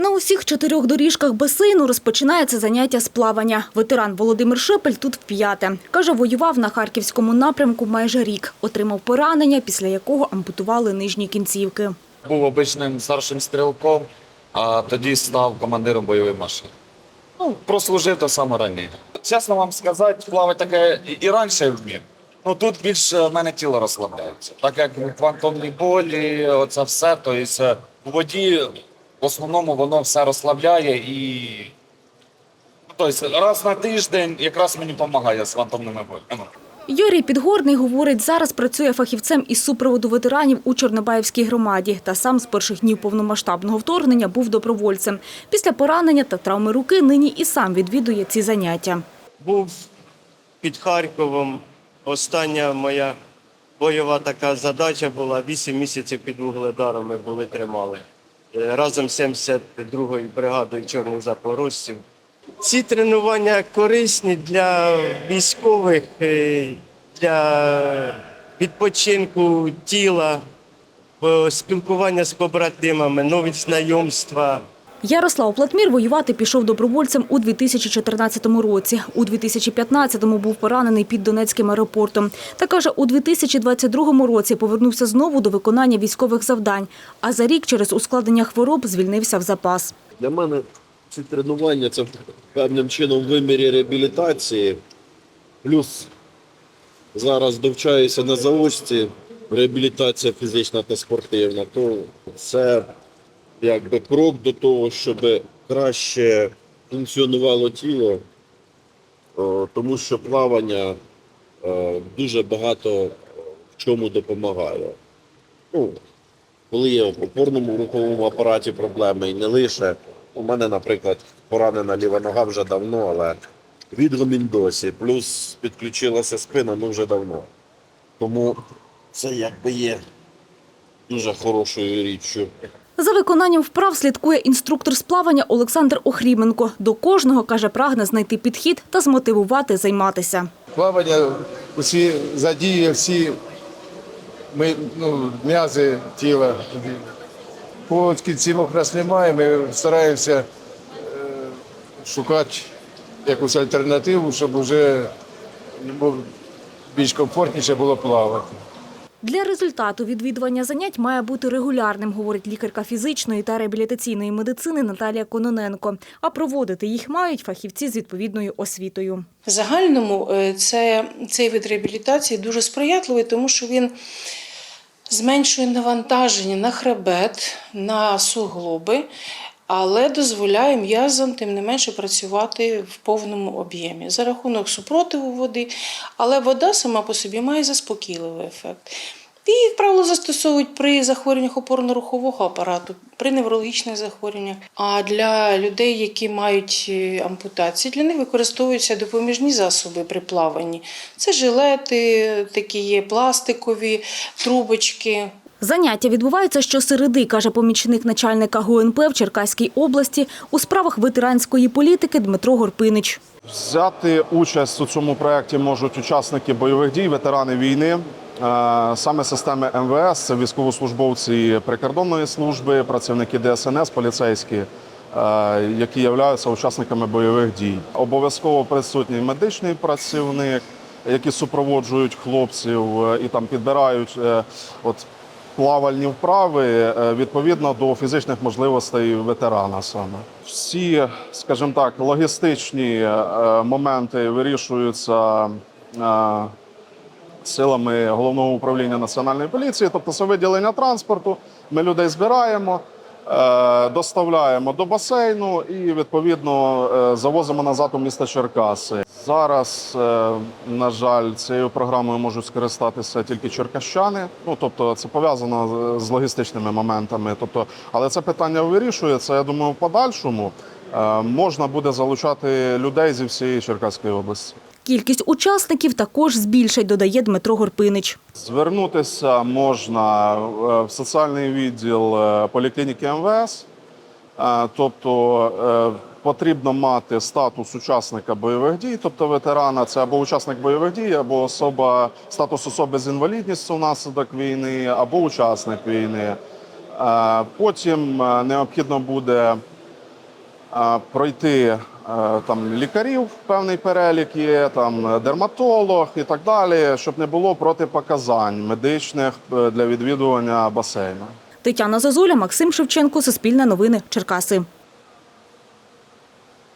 На усіх чотирьох доріжках басейну розпочинається заняття з плавання. Ветеран Володимир Шепель тут вп'яте. Каже, воював на харківському напрямку майже рік. Отримав поранення, після якого ампутували нижні кінцівки. Був обичним старшим стрілком, а тоді став командиром бойової машини. Ну, прослужив то саме раніше. Чесно вам сказати, плавати таке і- раніше вмів. Ну тут більше в мене тіло розслабляється. Так як квантовні болі, оце все, то есть, е, воді в основному воно все розслабляє і. Тобто раз на тиждень якраз мені допомагає з фантомними болями. Юрій Підгорний, говорить, зараз працює фахівцем із супроводу ветеранів у Чорнобаївській громаді. Та сам з перших днів повномасштабного вторгнення був добровольцем. Після поранення та травми руки нині і сам відвідує ці заняття. був під Харковом. Остання моя бойова така задача була 8 місяців під вугледаром ми були тримали. Разом з 72-ю бригадою чорних запорожців. Ці тренування корисні для військових, е, для відпочинку тіла, спілкування з побратимами, нові знайомства. Ярослав Платмір воювати пішов добровольцем у 2014 році. У 2015-му був поранений під Донецьким аеропортом. Та каже, у 2022 році повернувся знову до виконання військових завдань. А за рік через ускладнення хвороб звільнився в запас. Для мене ці тренування це певним чином вимірі реабілітації. Плюс зараз довчаюся на заочці, реабілітація фізична та спортивна, то це якби крок до того, щоб краще функціонувало тіло, тому що плавання е, дуже багато в чому допомагає. Ну, коли є в опорному руховому апараті проблеми і не лише. У мене, наприклад, поранена ліва нога вже давно, але відгомін досі, плюс підключилася спина ну вже давно. Тому це якби є дуже хорошою річчю. За виконанням вправ слідкує інструктор з плавання Олександр Охріменко. До кожного, каже, прагне знайти підхід та змотивувати займатися. Плавання усі задіює всі ми, ну, м'язи тіла. Кінцівок нас немає, ми стараємося е, шукати якусь альтернативу, щоб вже було більш комфортніше було плавати. Для результату відвідування занять має бути регулярним, говорить лікарка фізичної та реабілітаційної медицини Наталія Кононенко. А проводити їх мають фахівці з відповідною освітою. В загальному е, це, цей вид реабілітації дуже сприятливий, тому що він зменшує навантаження на хребет, на суглоби, але дозволяє м'язам тим не менше працювати в повному об'ємі за рахунок супротиву води, але вода сама по собі має заспокійливий ефект. І, як правило, застосовують при захворюваннях опорно-рухового апарату, при неврологічних захворюваннях. А для людей, які мають е, ампутації, для них використовуються допоміжні засоби при плаванні. Це жилети, такі є пластикові трубочки, Заняття відбуваються щосереди, каже помічник начальника ГУНП в Черкаській області у справах ветеранської політики Дмитро Горпинич. Взяти участь у цьому проєкті можуть учасники бойових дій, ветерани війни, е, саме системи МВС, військовослужбовці прикордонної служби, працівники ДСНС, поліцейські, е, які являються учасниками бойових дій. Обов'язково присутній медичний працівник, які супроводжують хлопців е, і там підбирають от, плавальні вправи е, відповідно до фізичних можливостей ветерана саме. Всі, скажімо так, логістичні е, моменти вирішуються е, силами головного управління національної поліції, тобто це виділення транспорту. Ми людей збираємо. Е, Доставляємо до басейну і відповідно е, завозимо назад у місто Черкаси. Зараз, е, на жаль, цією програмою можуть скористатися тільки черкащани. Ну тобто, це пов'язано з- логістичними моментами. Тобто, але це питання вирішується. Я думаю, в подальшому можна буде залучати людей зі всієї Черкаської області. Кількість учасників також збільшать, додає Дмитро Горпинич. Звернутися можна е, в соціальний відділ е, поліклініки МВС, Е, тобто потрібно мати статус учасника бойових дій, тобто ветерана, це або учасник бойових дій, або особа статус особи з інвалідністю внаслідок війни, або учасник війни. Потім необхідно буде пройти там лікарів певний перелік є, там дерматолог і так далі, щоб не було протипоказань медичних е, для відвідування басейну. Тетяна Зозуля, Максим Шевченко, Суспільне новини, Черкаси.